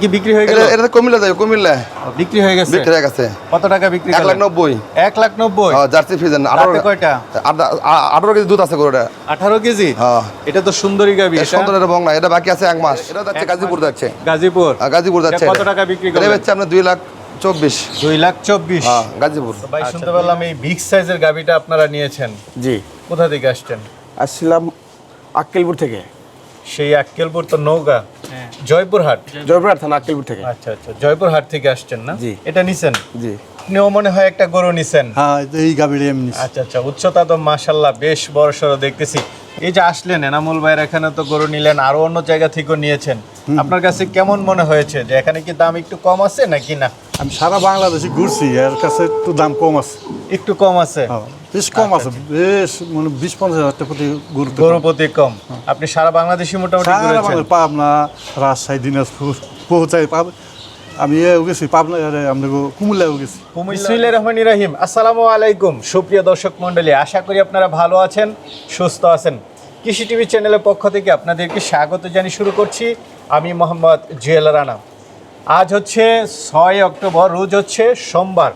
কি বিক্রি হয়ে গেল? এটা এটা কুমিল্লা যাবে কুমিল্লা বিক্রি হয়ে গেছে? বিক্রি হয়ে গেছে। কত টাকা বিক্রি এক লাখ করলেন? নব্বই। এক লাখ নব্বই? হ্যাঁ, জার্সি ফিজেন আঠারো রাতে কয়টা? আঠারো কেজি দুধ আছে গরুটা আঠারো কেজি? হ্যাঁ। এটা তো সুন্দরী গাবি এটা সুন্দর বংলা এটা বাকি আছে এক মাস। এটা যাচ্ছে গাজীপুর যাচ্ছে। গাজীপুর? হ্যাঁ, গাজীপুর যাচ্ছে। কত টাকা বিক্রি এটা করলেন? হচ্ছে আপনার লাখ চব্বিশ। দুই লাখ চব্বিশ? হ্যাঁ গাজীপুর। ভাই শুনতে পেলাম এই বিগ সাইজের গাবিটা আপনারা নিয়েছেন। জি। কোথা থেকে আসছেন? আসছিলাম আক্কেলপুর থেকে। সেই আক্কেলপুর তো নৌকা। জয়পুরহাট। জয়পুরহাট থানা আক্কেলপুর থেকে। আচ্ছা আচ্ছা জয়পুরহাট থেকে আসছেন না? জি। এটা নিছেন? জি। আপনিও মনে হয় একটা গরু নিছেন। হ্যাঁ এই আচ্ছা আচ্ছা উচ্চতা তো মাশাল্লাহ বেশ বড় সড়ো দেখতেছি। এই যে আসলেন এনামুল ভাইয়ের এখানে তো গরু নিলেন আরও অন্য জায়গা থেকেও নিয়েছেন। আপনার কাছে কেমন মনে হয়েছে? যে এখানে কি দাম একটু কম আছে নাকি না? আমি সারা বাংলাদেশে ঘুরছি এর কাছে একটু দাম কম আছে। একটু কম আছে? হ্যাঁ, বেশ কম আছে বেশ মানে বিশ পঞ্চাশ হাজার টাকা প্রতি গুরুত্ব গরু প্রতি কম। আপনি সারা বাংলাদেশে মোটামুটি ঘুরেছেন? পাবনা রাজশাহী দিনাজপুর পৌঁছাই পাব আমি এ গেছি পাবনা আমরা কুমিল্লাও গেছি। বিসমিল্লাহির রহমানির রহিম। আসসালামু আলাইকুম সুপ্রিয় দর্শক মণ্ডলী আশা করি আপনারা ভালো আছেন সুস্থ আছেন। কৃষি টিভি চ্যানেলের পক্ষ থেকে আপনাদেরকে স্বাগত জানিয়ে শুরু করছি। আমি মোহাম্মদ জুয়েল রানা। আজ হচ্ছে ছয় অক্টোবর রোজ হচ্ছে সোমবার।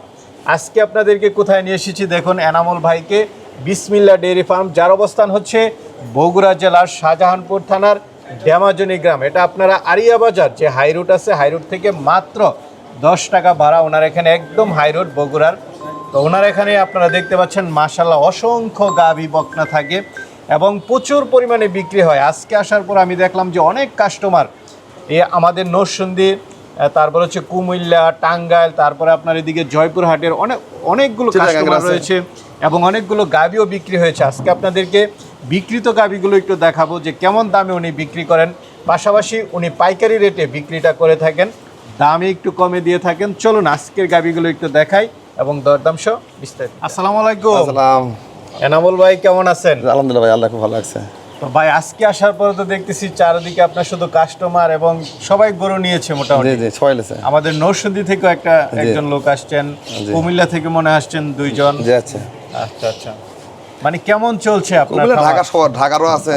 আজকে আপনাদেরকে কোথায় নিয়ে এসেছি দেখুন এনামুল ভাইকে বিসমিল্লা ডেয়ারি ফার্ম যার অবস্থান হচ্ছে বগুড়া জেলার শাহজাহানপুর থানার ড্যামাজনি গ্রাম। এটা আপনারা আরিয়া বাজার যে হাই রুট আছে হাই রুট থেকে মাত্র দশ টাকা ভাড়া ওনার এখানে একদম হাই রোড বগুড়ার। তো ওনার এখানে আপনারা দেখতে পাচ্ছেন মাশাল্লাহ অসংখ্য গাভি বকনা থাকে এবং প্রচুর পরিমাণে বিক্রি হয়। আজকে আসার পর আমি দেখলাম যে অনেক কাস্টমার এ আমাদের নরসিংদী আহ, তারপর হচ্ছে কুমিল্লা টাঙ্গাইল তারপরে আপনার এদিকে জয়পুরহাটের অনেক অনেকগুলো কাস্টমার রয়েছে এবং অনেকগুলো গাভিও বিক্রি হয়েছে। আজকে আপনাদেরকে বিক্রিত গাভিগুলো একটু দেখাবো যে কেমন দামে উনি বিক্রি করেন। পাশাপাশি উনি পাইকারি রেটে বিক্রিটা করে থাকেন। দামে একটু কমে দিয়ে থাকেন। চলুন আজকের গাভিগুলো একটু দেখাই এবং দরদাম সহ বিস্তারিত। আসসালামু আলাইকুম। আসসালাম। এনামুল ভাই কেমন আছেন? আলহামদুলিল্লাহ ভাই আল্লাহ খুব ভালো লাগছে তো ভাই আজকে আসার পরে তো দেখতেছি চারিদিকে আপনার শুধু কাস্টমার এবং সবাই গরু নিয়েছে মোটামুটি। আমাদের নরসিংদী একটা একজন লোক আসছেন কুমিল্লা থেকে মনে আসছেন দুইজন। আচ্ছা। আচ্ছা আচ্ছা। মানে কেমন চলছে আপনার ঢাকা শহর ঢাকারও আছে।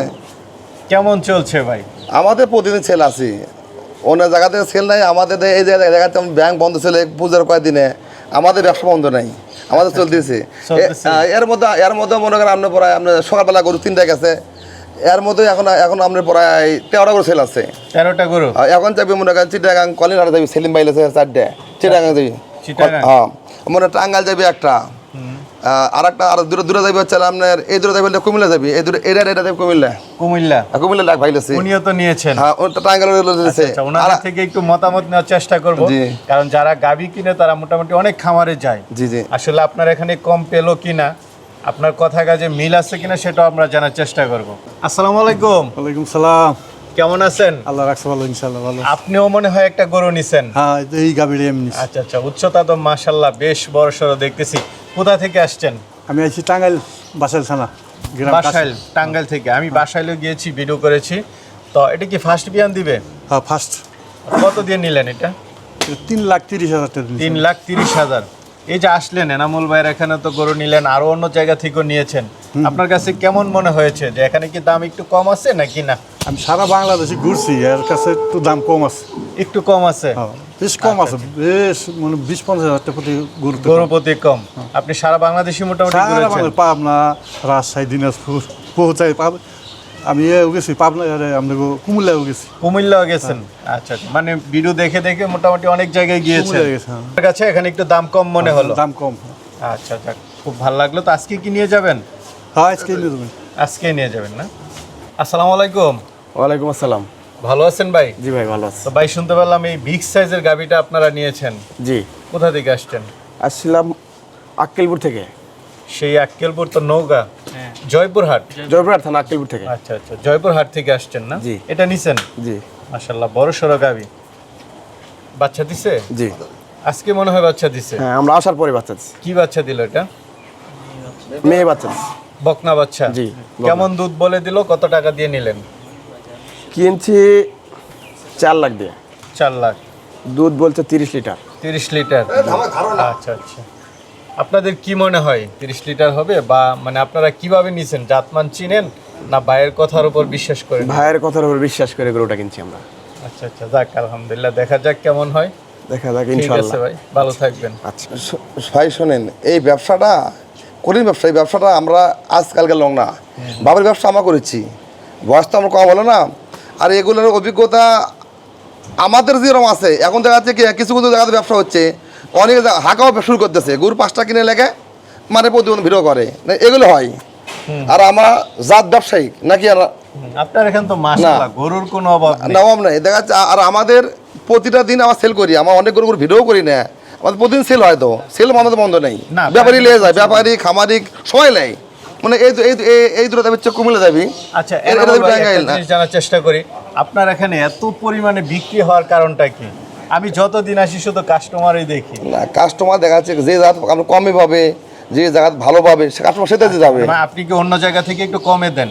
কেমন চলছে ভাই? আমাদের প্রতিদিন সেল আছি। অন্য জায়গাতে সেল নাই আমাদের এই জায়গাতে ব্যাংক বন্ধ ছিল পূজার কয়েকদিনে। আমাদের ব্যবসা বন্ধ নাই। আমাদের চলতেছে। চলতেছে। এর মধ্যে এর মধ্যে মনে করেন আপনার প্রায় আপনার সকালবেলা গরু তিনটা গেছে। এর মধ্যে এখন এখন আপনার প্রায় তেরোটা করে সেল আছে। তেরোটা গরু? এখন যাবি মনে করেন চিটাগাং কলিন হাটে যাবি সেলিম বাইল আছে চারটে। চিটাগাং যাবি হ্যাঁ। মনে টাঙ্গাল যাবি একটা। আর একটা আর দূরে দূরে যাবি হচ্ছে আপনার এই দূরে যাবি কুমিল্লা যাবি এই দূরে এটা এটা যাবি কুমিল্লা। কুমিল্লা? কুমিল্লা লাখ উনিও তো নিয়েছেন। হ্যাঁ ওটা টাঙ্গাল দিয়েছে আচ্ছা ওনাদের থেকে একটু মতামত নেওয়ার চেষ্টা করব। কারণ যারা গাবি কিনে তারা মোটামুটি অনেক খামারে যায়। জি জি। আসলে আপনার এখানে কম পেল কিনা? আপনার কথা কাজে মিল আছে কিনা সেটাও আমরা জানার চেষ্টা করব। আসসালামু আলাইকুম। ওয়ালাইকুম সালাম। কেমন আছেন? আল্লাহ রাখছে ভালো ইনশাল্লাহ ভালো। আপনিও মনে হয় একটা গরু নিছেন। হ্যাঁ এই গাবির এমনি। আচ্ছা আচ্ছা উচ্চতা তো মাশাল্লাহ বেশ বড় সড়ো দেখতেছি। কোথা থেকে আসছেন? আমি আইছি টাঙ্গাইল বাসাইল থানা গ্রাম বাসাইল টাঙ্গাইল থেকে। আমি বাসাইলেও গিয়েছি ভিডিও করেছি। তো এটা কি ফার্স্ট বিয়ান দিবে? হ্যাঁ ফার্স্ট কত দিয়ে নিলেন এটা? তিন লাখ তিরিশ হাজার তিন লাখ তিরিশ হাজার। এই যে আসলেন এনামুল ভাইয়ের এখানে তো গরু নিলেন আরও অন্য জায়গা থেকেও নিয়েছেন। আপনার কাছে কেমন মনে হয়েছে? যে এখানে কি দাম একটু কম আছে নাকি না? আমি সারা বাংলাদেশে ঘুরছি এর কাছে একটু দাম কম আছে। একটু কম আছে? হ্যাঁ, বেশ কম আছে বেশ মানে বিশ পঞ্চাশ হাজার টাকা প্রতি গুরুত্ব গরু প্রতি কম। আপনি সারা বাংলাদেশে মোটামুটি পাবনা রাজশাহী দিনাজপুর পৌঁছাই পাব আমি এ গেছি পাবনা আমরা কুমিল্লাও গেছি কুমিল্লাও গেছেন? আচ্ছা আচ্ছা। মানে ভিডিও দেখে দেখে মোটামুটি অনেক জায়গায় গেছি, হ্যাঁ। আপনার কাছে এখানে একটু দাম কম মনে হলো? দাম কম। আচ্ছা আচ্ছা। খুব ভালো লাগল। তো আজকে কি নিয়ে যাবেন? হ্যাঁ আজকে নিয়ে যাবেন। আজকে নিয়ে যাবেন না? আসসালামু আলাইকুম। ওয়ালাইকুম আসসালাম। ভালো আছেন ভাই? জি ভাই ভালো আছে। তো ভাই শুনতে পেলাম এই বিগ সাইজের গাবিটা আপনারা নিয়েছেন। জি। কোথা থেকে আসছেন? আসছিলাম আক্কেলপুর থেকে। সেই আক্কেলপুর তো নৌকা। জয়পুরহাট। জয়পুরহাট থানা আক্কেলপুর থেকে। আচ্ছা আচ্ছা। জয়পুরহাট থেকে আসছেন না? জি। এটা নিছেন? জি। মাশাল্লাহ বড় সড়ো গাবি। বাচ্চা দিছে? জি। আজকে মনে হয় বাচ্চা দিছে। হ্যাঁ আমরা আসার পরে বাচ্চা দিচ্ছি কি বাচ্চা দিল এটা? মেয়ে বাচ্চা দিচ্ছি বকনা বাচ্চা। জি, কেমন দুধ বলে দিল? কত টাকা দিয়ে নিলেন? কিনছি চার লাখ দিয়ে। চার লাখ। দুধ বলছে তিরিশ লিটার। তিরিশ লিটার। আচ্ছা আচ্ছা। আপনাদের কি মনে হয় তিরিশ লিটার হবে বা মানে আপনারা কীভাবে নিছেন? জাতমান চিনেন না ভাইয়ের কথার উপর বিশ্বাস করেন? ভাইয়ের কথার উপর বিশ্বাস করে গরুটা কিনছি আমরা। আচ্ছা আচ্ছা যাক আলহামদুলিল্লাহ। দেখা যাক কেমন হয়। দেখা যাক ইনশাল্লাহ ভাই ভালো থাকবেন। আচ্ছা ভাই শোনেন এই ব্যবসাটা কঠিন ব্যবসা এই ব্যবসাটা আমরা আজকালকার লোক না। বাবার ব্যবসা আমরা করেছি। বয়স তো আমার কম হলো না। আর এগুলোর অভিজ্ঞতা আমাদের যেরকম আছে এখন দেখা যাচ্ছে কি কিছু কিছু জায়গাতে ব্যবসা হচ্ছে। অনেকে হাঁকাও শুরু করতেছে গরু পাঁচটা কিনে লেগে মানে প্রতিবন্ধ ভিডিও করে। এগুলো হয়। আর আমরা জাত ব্যবসায়ী নাকি আর আপনার এখানে তো মাশাআল্লাহ গরুর কোনো অভাব নেই। নবম নাই। দেখা যাচ্ছে আর আমাদের প্রতিটা দিন আমার সেল করি। আমার অনেক গরু গরু ভিডিও করি না। আমাদের প্রতিদিন সেল হয় তো। সেল বন্ধ বন্ধ নেই। ব্যাপারী লিয়ে যায় ব্যাপারী খামারিক সবাই নেয়। মানে এই এই এই- দুটো যাবে কুমিল্লা যাবি। আচ্ছা জানার চেষ্টা করি। আপনার এখানে এত পরিমাণে বিক্রি হওয়ার কারণটা কি? আমি যতদিন আসি শুধু কাস্টমারই দেখি। না কাস্টমার দেখা যাচ্ছে যে জাত আমরা কমে পাবে যে জায়গা ভালো পাবে সে কাস্টমার সেটাতে যাবে। মানে আপনি কি অন্য জায়গা থেকে একটু কমে দেন?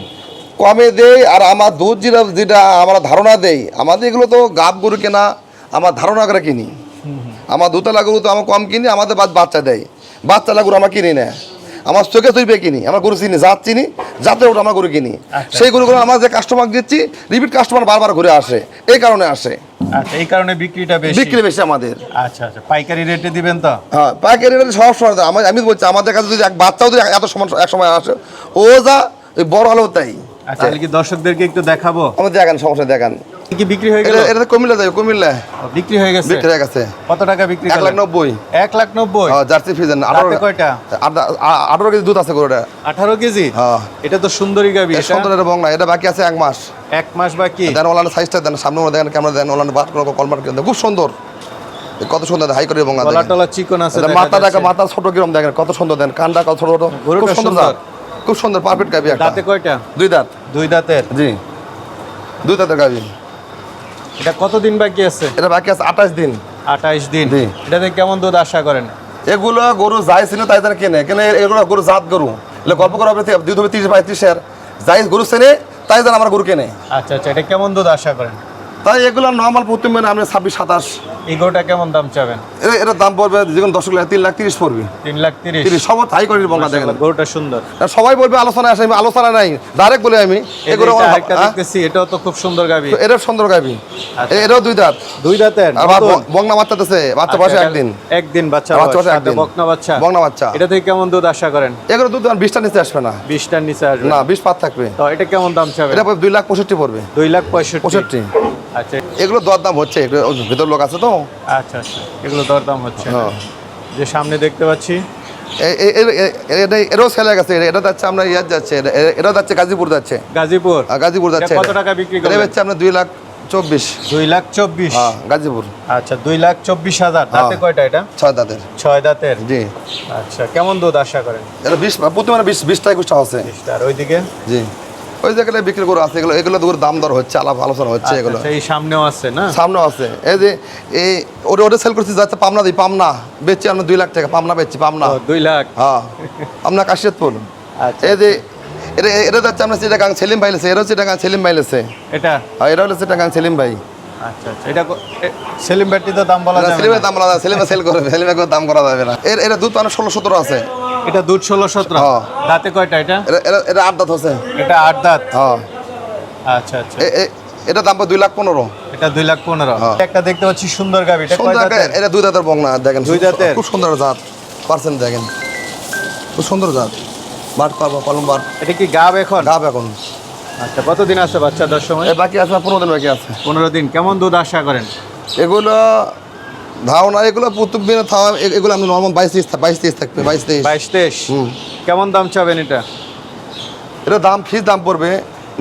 কমে দেই আর আমার দুধ যেটা যেটা আমরা ধারণা দেই আমাদের এগুলো তো গাব গরু কেনা আমার ধারণা করে কিনি। আমার দুতলা গরু তো আমার কম কিনি আমাদের বাচ্চা দেয়। বাচ্চালা গরু আমরা কিনি না। আমার চোখে চুইপে কিনি আমরা গরু চিনি জাত চিনি জাতের ওটা আমরা গরু কিনি আচ্ছা। সেই গরুগুলো আমার যে কাস্টমার দিচ্ছি রিপিট কাস্টমার বারবার ঘুরে আসে। এই কারণে আসে। আচ্ছা এই কারণে বিক্রিটা বেশি। বিক্রি বেশি আমাদের। আচ্ছা আচ্ছা পাইকারি রেটে দিবেন তো? হ্যাঁ পাইকারি রেটে সব সময় আমি আমি বলছি আমাদের কাছে যদি এক বাচ্চাও যদি এত সময় এক সময় আসে ও যা বড় হলেও তাই। আচ্ছা তাহলে কি দর্শকদেরকে একটু দেখাবো? আমাদের দেখান সমস্যা দেখান। কি বিক্রি হয়ে গেল? এটা কুমিল্লা যাবে কুমিল্লা বিক্রি হয়ে গেছে? বিক্রি হয়ে গেছে। কত টাকা বিক্রি এক লাখ করলেন? নব্বই। এক লাখ নব্বই? হ্যাঁ, জার্সি ফিজেন আঠারো রাতে কয়টা? আঠা- আ- আঠারো কেজি দুধ আছে গরুটা আঠারো কেজি? হ্যাঁ। এটা তো সুন্দরী গাবি এটা সুন্দর এটা বংলা এটা বাকি আছে এক মাস। এক মাস বাকি? দেন ওলানের সাইজটা দেন সামনে দেখেন ক্যামেরা দেন ওলানের বাট করে কলমার দেন খুব সুন্দর। কত সুন্দর হাই করে বংলা দেখেন। টলা চিকন আছে মাথা দেখা মাথা ছোট কিরম দেখেন কত সুন্দর দেন কানটা কত ছোট ছোট খুব সুন্দর সুন্দর। খুব সুন্দর পারফেক্ট গাবি একটা। দাঁতে কয়টা? দুই দাঁত। দুই দাঁতের? জি। দুই দাঁতের গাবি। এটা কতদিন বাকি আছে? এটা বাকি আছে আঠাশ দিন। আঠাশ দিন। এটাতে কেমন দুধ আশা করেন? এগুলো গরু যাই ছিল তাই তারা কেনে। কেন এগুলো গরু জাত গরু। এগুলো গল্প করা হবে দুধ হবে তিরিশ পঁয়ত্রিশের যাই গরু চেনে তাই যেন আমার গরু কেনে। আচ্ছা আচ্ছা এটা কেমন দুধ আশা করেন? তাই এগুলো নর্মাল প্রথম মানে আপনি ছাব্বিশ সাতাশ। এই গরুটা কেমন দাম চাবেন? এ- এটার দাম পড়বে যেমন দশ লাখ তিন লাখ তিরিশ পড়বে। তিন লাখ তিরিশ। তিরিশ সব তাই করে বঙ্গা দেখেন। গরুটা সুন্দর। সবাই বলবে আলোচনা আসে আমি আলোচনা নাই ডাইরেক্ট বলে আমি। এগুলো এটা হ্যাঁ? দেখতেছি এটাও তো খুব সুন্দর গাবি। এটা সুন্দর গাবি। আচ্ছা। এটাও দুই দাঁত। দুই দাঁতের বংনা বাচ্চা দিতেছে বাচ্চা বয়সে আচ্ছা, একদিন। একদিন বাচ্চা বাচ্চা বয়স, একদিন। বকনা বাচ্চা। বকনা বাচ্চা। এটা থেকে কেমন দুধ আশা করেন? এগুলো দুধ বিশটা নিচে আসবে না। বিশটার নিচে আসবে। না বিশ পাত থাকবে। তো এটা কেমন দাম চাবেন? এটা দুই লাখ পঁয়ষট্টি পড়বে। দুই লাখ পঁয়ষট্টি। পঁয়ষট্টি। আচ্ছা। এগুলো দর দাম হচ্ছে এগুলো ওই লোক আছে তো? আচ্ছা আচ্ছা। এগুলো দরদাম হচ্ছে। হ্যাঁ। যে সামনে দেখতে পাচ্ছি। এটা গেছে এটা- এটা যাচ্ছে আমরা ইয়ার যাচ্ছে এটা- যাচ্ছে গাজীপুর যাচ্ছে। গাজীপুর? আর গাজীপুর যাচ্ছে কত টাকা বিক্রি হচ্ছে আপনার দুই লাখ চব্বিশ। দুই লাখ চব্বিশ? হ্যাঁ গাজীপুর। আচ্ছা দুই লাখ চব্বিশ হাজার। দাঁতে হ্যাঁ। কয়টা এটা? ছয় দাঁতের। ছয় দাঁতের? জি। আচ্ছা কেমন দুধ আশা করেন? এটা বিশ প্রতি মানে বিশ বিশটা একুশটা আছে। আর ওইদিকে? জি। ওই জায়গায় বিক্রি করে আছে এগুলো এগুলো দূর দাম দর হচ্ছে আলাপ আলোচনা হচ্ছে আচ্ছা, এগুলো। আচ্ছা, এই সামনেও আছে না? সামনে আছে। এই যে এই ওটা ওটা সেল করছি যাচ্ছে পাবনা দিই পাবনা। বেচছি আমরা দুই লাখ টাকা পাবনা বেচছি পাবনা। দুই লাখ? হ্যাঁ। কাশিয়াতপুর। আচ্ছা এই যে এটা এটা যাচ্ছে আমরা চিটাগাং সেলিম ভাই লেছে এটা হচ্ছে চিটাগাং সেলিম ভাই লেছে। এটা? এটা হলো চিটাগাং সেলিম ভাই। আচ্ছা আচ্ছা এটা সেলিম তো দাম বলা যাবে সেলিমের। দাম আলাদা সেলিমে সেল করবে সেলিমে দাম করা যাবে না। এর এটা দুধ অনেক ষোলো সতেরো আছে। এটা দুধ ষোলো সতেরো। হ্যাঁ। দাঁতে কয়টা এটা? এটা আট দাঁত হচ্ছে এটা আট দাঁত? হ্যাঁ। আচ্ছা আচ্ছা। এটা দাম দুই লাখ পনেরো। এটা দুই লাখ পনেরো। হ্যাঁ। একটা দেখতে পাচ্ছি সুন্দর গাবি। এটা দুই দাঁতের বংনা দেখেন। দুই দাঁতের? খুব সুন্দর জাত। পার্সেন্ট দেখেন। খুব সুন্দর জাত। বাট পাবো কলম বাট। এটা কি গাব এখন? গাব এখন। আচ্ছা কতদিন আছে বাচ্চা দশ সময়? বাকি আছে পনেরো দিন বাকি আছে। পনেরো দিন। কেমন দুধ আশা করেন? এগুলো ধারণা এগুলো দিনে খাওয়া এগুলো আমি নর্মাল বাইশ তেইশ বাইশ তেইশ থাকবে বাইশ তেইশ। বাইশ তেইশ। কেমন দাম চাবেন এটা? এটা দাম ফিস দাম পড়বে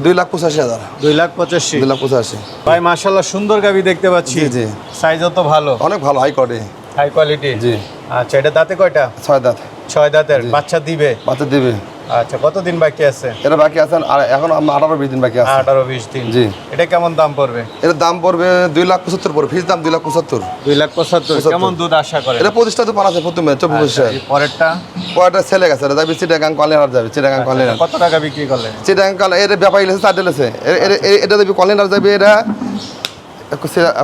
দুই লাখ পঁচাশি হাজার। দুই লাখ পঁচাশি। দুই লাখ পঁচাশি। ভাই মাশাল্লাহ সুন্দর গাবি দেখতে পাচ্ছি। জি, জি। সাইজও তো ভালো। অনেক ভালো হাই কোয়ালিটি হাই কোয়ালিটি জি। আচ্ছা এটা দাঁতে কয়টা? ছয় দাঁত। ছয় দাঁতের বাচ্চা দিবে? বাচ্চা দিবে। আচ্ছা কতদিন বাকি আছে? এটা বাকি আছে আর এখন আঠারো বিশ দিন বাকি আছে। আঠারো বিশ দিন। জি। এটা কেমন দাম পড়বে? এর দাম পড়বে দুই লাখ পঁচাত্তর পড়বে। ফিস দাম দুই লাখ পঁচাত্তর। দুই লাখ পঁচাত্তর। কেমন দুধ আশা করেন? এটা প্রতিষ্ঠা তো পারা আছে প্রথমে চব্বিশ আচ্ছা, পরেরটা? কয়টা ছেলে গেছে এটা যাবে চিটাগাং কলিনার যাবে চিটাগাং কলিনার কত টাকা বিক্রি করলেন? চিটাগাং কল এর ব্যাপারী লেছে চারটে লেছে। এর- এর- এর- এটা যাবে কলিনার যাবে এটা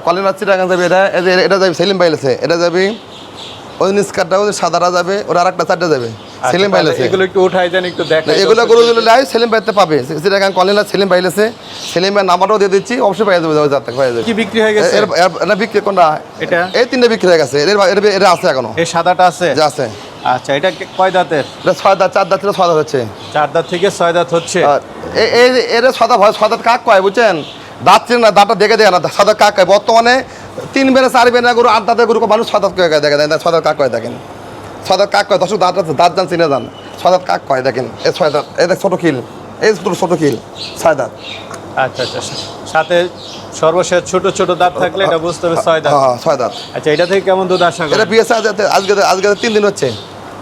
কলিনার চিটাগাং যাবে এটা এটা যাবে সেলিম ভাই লেছে। এটা যাবে ওই নিষ্কারটা ওই সাদারা যাবে ওরা আর একটা চারটে যাবে। সেলিম আচ্ছা, বাইলেছে এগুলো একটু উঠাই দেন একটু দেখ এগুলো গরু গুলো লাই সেলিম বাইতে পাবে। সেটা এখন কলেন সেলিম বাইলেছে সেলিমের নাম্বারটাও দিয়ে দিচ্ছি অবশ্যই পাই যাবে যাতে পাই যাবে কি বিক্রি হয়ে গেছে? এটা বিক্রি কোনটা? এটা? এই তিনটা বিক্রি হয়ে গেছে। এর এর এর আছে এখনও। এই সাদাটা আছে? যে আছে। আচ্ছা এটা কয় দাঁতের? এটা ছয় দাঁত চার দাঁত ছিল ছয় দাঁত হচ্ছে। চার দাঁত থেকে ছয় দাঁত হচ্ছে? এর ছদা ভয় ছদাত কাক কয় বুঝছেন? দাঁত না দাঁতটা দেখে দেয় না। ছদাত কাক কয়? বর্তমানে তিন বেলা চার বেলা গরু আট দাঁতের গরু মানুষ ছদাত কয় দেখে দেয় ছদাত কাক কয় দেখেন? ছদাত কাক কয়? দর্শক দাঁত দাঁত যান চিনে যান ছদাত কাক কয় দেখেন? এই ছয় দাঁত এই দেখ ছোটো খিল। এই ছোট ছোটো খিল ছয় দাঁত। আচ্ছা আচ্ছা সাথে সর্বশেষ ছোট ছোট দাঁত থাকলে এটা বুঝতে হবে ছয় দাঁত। হ্যাঁ ছয় দাঁত। আচ্ছা এটা থেকে কেমন দুধ আশা এটা বিয়ে আজকে আজকে তিন দিন হচ্ছে।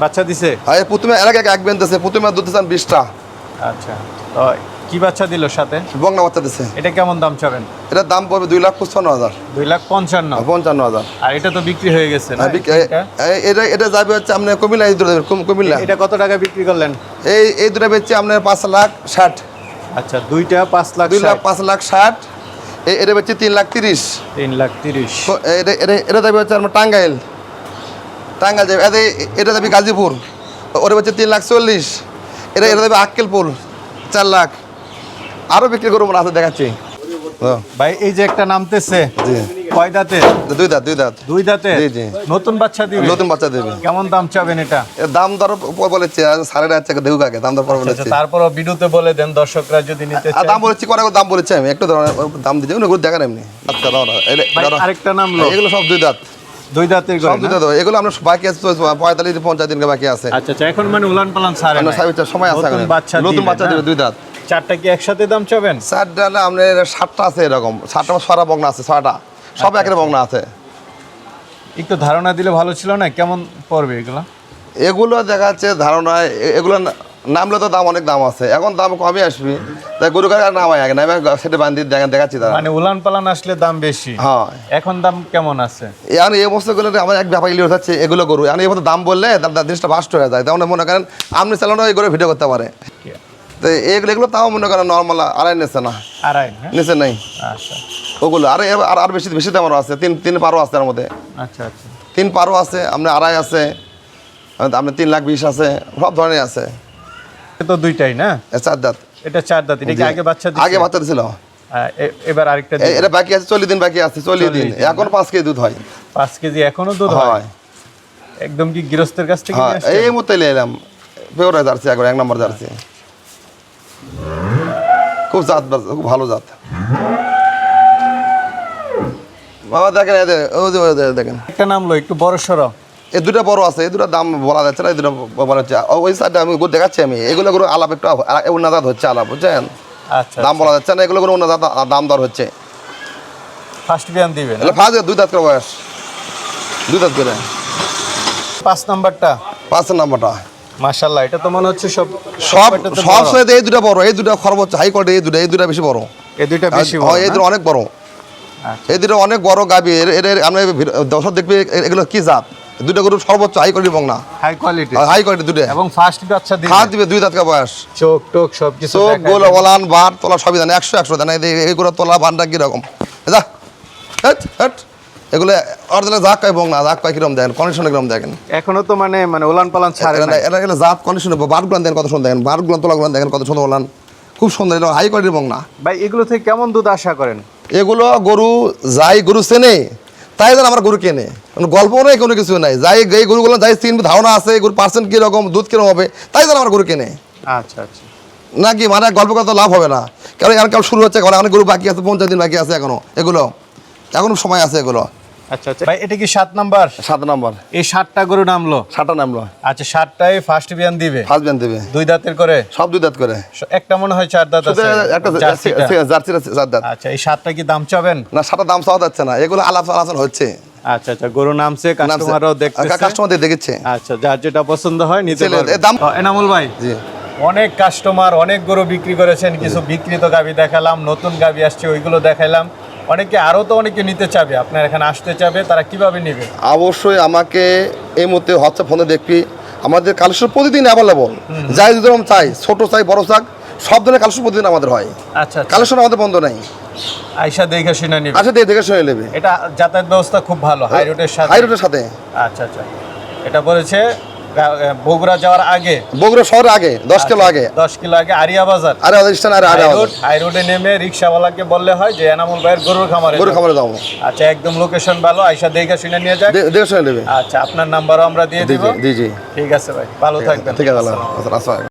বাচ্চা দিছে? এই প্রথমে আগে এক বেন দিচ্ছে প্রথমে দুধ দিচ্ছেন বিশটা। আচ্ছা। কি বাচ্চা দিল সাথে? বংনা বাচ্চা দিচ্ছে এটা কেমন দাম চাবেন? এটার দাম পড়বে দুই লাখ পঁচপান্ন হাজার। দুই লাখ পঞ্চান্ন। পঞ্চান্ন হাজার। আর এটা তো বিক্রি হয়ে গেছে না আর এটা? এটা এটা যাবে হচ্ছে আপনার কুমিল্লা এই দুটো কুমিল্লা। এটা কত টাকা বিক্রি করলেন? এই এই দুটো বেচছে আপনার পাঁচ লাখ ষাট। আচ্ছা দুইটা পাঁচ লাখ দুই লাখ পাঁচ লাখ ষাট। এই এটা বেচছে তিন লাখ তিরিশ। তিন লাখ তিরিশ। এটা এটা এটা যাবে হচ্ছে আপনার টাঙ্গাইল। টাঙ্গাইল যাবে এটা এটা যাবে গাজীপুর। ওটা বেচছে তিন লাখ চল্লিশ। এটা এটা যাবে আক্কেলপুর। চার লাখ। আরও বিক্রি করব না আছে দেখাচ্ছি। ভাই এই যে একটা নামতেছে জি। কয় দাঁতে দুই দাঁত দুই দাঁত। দুই দাঁতে জি, জি। নতুন বাচ্চা দিবে নতুন বাচ্চা দেবে কেমন দাম চাবেন এটা? দাম দর বলেছে আর সাড়ে টাকা দাম দর আচ্ছা বলেছে। তারপরও ভিডিওতে বলে দেন দর্শকরা যদি নিতে চায়। দাম বলেছি করে দাম বলেছি আমি একটু ধরনের দাম দিচ্ছি ওগুলো দেখান এমনি। আচ্ছা দাও না, আরেকটা নামলো এগুলো সব দুই দাঁত। দুই দাঁতের সব দুই দাঁত এগুলো আমরা বাকি আছে দিনকে বাকি আছে। আচ্ছা আচ্ছা এখন মানে উলান পালান সময় আছে নতুন এখন। বাচ্চা নতুন দিবে, বাচ্চা? দুই দাঁত। চারটা কি একসাথে দাম চাবেন? চার ডালে আপনার সাতটা আছে এরকম। সাতটা ছটা বগনা আছে আচ্ছা, সব একের বগনা আছে। একটু ধারণা দিলে ভালো ছিল না? কেমন পড়বে এগুলো? এগুলো দেখা যাচ্ছে ধারণা এগুলো নামলে তো দাম অনেক দাম আছে। এখন দাম কমে আসবে। তাই গরু আর নামায় আগে নামে সেটা বান্ধি দেখা দেখাচ্ছি তারা মানে উলান পালান আসলে দাম বেশি। হ্যাঁ। এখন দাম কেমন আছে? এখন এই অবস্থাগুলো আমার এক ব্যাপার ইলিশ হচ্ছে এগুলো গরু। এখন এই দাম বললে জিনিসটা বাস্ট হয়ে যায়। তেমন মনে করেন আপনি চালানো এই গরু ভিডিও করতে পারে। তো এগুলো এগুলো তাও মনে করেন নর্মাল আড়াই নিচ্ছে না। আড়াই নিচে নেই। আচ্ছা। ওগুলো আর আর আর বেশি বেশি দামেরও আছে। তিন তিন পারও আছে তার মধ্যে। আচ্ছা আচ্ছা। তিন পারও আছে আপনার আড়াই আছে আপনার তিন লাখ বিশ আছে সব ধরনের আছে। তো দুইটাই না? চার দাঁত। এটা চার দাঁত এটা আগে বাচ্চা আগে বাচ্চা দিছিল। এবার আরেকটা এটা বাকি আছে চল্লিশ দিন বাকি আছে চল্লিশ দিন। এখন পাঁচ কেজি দুধ হয়। পাঁচ কেজি এখনও দুধ হয়? একদম কি গৃহস্থের কাছ থেকে হ্যাঁ? এই মুহূর্তে এলাম। পেওরা জার্সি একবার এক নম্বর জার্সি। খুব জাত খুব ভালো জাত। বাবা দেখেন দেখেন। একটা নামলো একটু বড় সড়ো এই দুটো বড় আছে এই দুটো দাম বলা যাচ্ছে না এই দুটো বলা হচ্ছে। ওই সাইডে আমি দেখাচ্ছি আমি। এগুলো গরু আলাপ একটু উন্নাদাত হচ্ছে আলাপ বুঝছেন? আচ্ছা দাম বলা যাচ্ছে না এগুলো গরু উন্নাদাত দাম দর হচ্ছে। ফার্স্ট বিয়ান দিবেন। ফার্স্ট দুই দাঁত করে বয়স। দুই দাঁত করে। পাঁচ নাম্বারটা। পাঁচ নাম্বারটা। মাশাল্লাহ এটা তো মনে হচ্ছে সব সব সব? সাইডে এই দুটো বড় এই দুটো সর্বোচ্চ হাই কোয়ালিটি এই দুটো এই দুটো বেশি বড়। এই দুইটা বেশি হ্যাঁ, বড় এই না? দুটো অনেক বড়। আচ্ছা। এই দুটো অনেক বড় গাবি এর এর আমরা দর্শক দেখবে এগুলো কি জাত? দুটো গরু সর্বোচ্চ হাই কোয়ালিটি বংনা হাই কোয়ালিটি হাই কোয়ালিটি দুটো এবং ফার্স্ট বাচ্চা দিবে দিবে দুই দাঁতকা বয়স। চোখ টোক সব কিছু চোখ গোল ওলান বার তোলা সবই জানে একশো একশো জানে এইগুলো তোলা বানটা কীরকম যা হেট হেট। এগুলো অরিজিনাল জাক কয় বংনা জাক কয় কীরকম দেখেন কন্ডিশন কীরকম দেখেন? এখনও তো মানে মানে ওলান পালান ছাড়ে না এরা এগুলো জাত কন্ডিশন বারগুলান দেখেন কত সুন্দর দেখেন বারগুলান তোলাগুলান দেখেন কত সুন্দর ওলান। খুব সুন্দর এগুলো হাই কোয়ালিটির বংনা ভাই এগুলো থেকে কেমন দুধ আশা করেন? এগুলো গরু যাই গরু চেনে তাই যেন আমার গরু কেনে। গল্প নেই কোনো কিছু নাই। যাই এই গরুগুলো যাই চিন ধারণা আছে গরু পার্সেন্ট কীরকম দুধ কীরকম হবে তাই যেন আমার গরু কেনে। আচ্ছা আচ্ছা। নাকি মানে গল্প কথা লাভ হবে না। কারণ এখন শুরু হচ্ছে অনেক গরু বাকি আছে পঞ্চাশ দিন বাকি আছে এখনও এগুলো। এখনও সময় আছে এগুলো। আচ্ছা আচ্ছা। ভাই এটা কি সাত নাম্বার? সাত নম্বর। এই সাতটা গরু নামলো? সাতটা নামলো। আচ্ছা সাতটাই ফার্স্ট বিয়ান দিবে? ফার্স্ট ব্যান দেবে। দুই দাঁতের করে? সব দুই দাঁত করে। একটা মনে হয় চার দাঁত আছে। একটা জার্সিটা। চার দাঁত। আচ্ছা এই সাতটা কি দাম চাবেন? না সাতটা দাম চাওয়া যাচ্ছে না। এগুলো আলাপ আলোচনা হচ্ছে। আচ্ছা আচ্ছা গরু নামছে কাস্টমারও দেখতেছে। কাস্টমারদের দেখেছে। আচ্ছা যার যেটা পছন্দ হয় নিতে পারবে। দাম- এনামুল ভাই জি। অনেক কাস্টমার অনেক গরু বিক্রি করেছেন কিছু বিক্রিত গাবি দেখালাম নতুন গাবি আসছে ওইগুলো দেখাইলাম। অনেকে আরও তো অনেকে নিতে চাবে আপনার এখানে আসতে চাবে তারা কীভাবে নেবে? অবশ্যই আমাকে এই মুহূর্তে হোয়াটসঅ্যাপ ফোনে দেখবি আমাদের কালেকশন প্রতিদিন অ্যাভেলেবল যাই যদি রকম চাই ছোট চাই বড় চাক সব ধরনের কালেকশন প্রতিদিন আমাদের হয়। আচ্ছা আচ্ছা। কালেকশন আমাদের বন্ধ নাই। আইসা দেখে শুনে নিবে। আচ্ছা দেখে শুনে নেবে। এটা যাতায়াত ব্যবস্থা খুব ভালো হাই রোডের সাথে। হাই রোডের সাথে। আচ্ছা আচ্ছা। এটা বলেছে বগুড়া যাওয়ার আগে? বগুড়া শহর আগে দশ কিলো আগে। দশ কিলো আগে আরিয়া বাজার। আরে আমাদের স্থান আরে আরে হাই রোড হাই রোডে নেমে রিক্সাওয়ালাকে বললে হয় যে এনামুল ভাইয়ের গরুর খামারে গরুর। খামারে যাব। আচ্ছা একদম লোকেশন ভালো আইসা দেখে শুনে নিয়ে যাক। দেখে শুনে নেবে। আচ্ছা আপনার নাম্বারও আমরা দিয়ে দিব। জি জি। ঠিক আছে ভাই ভালো থাকবেন। ঠিক আছে আসসালাম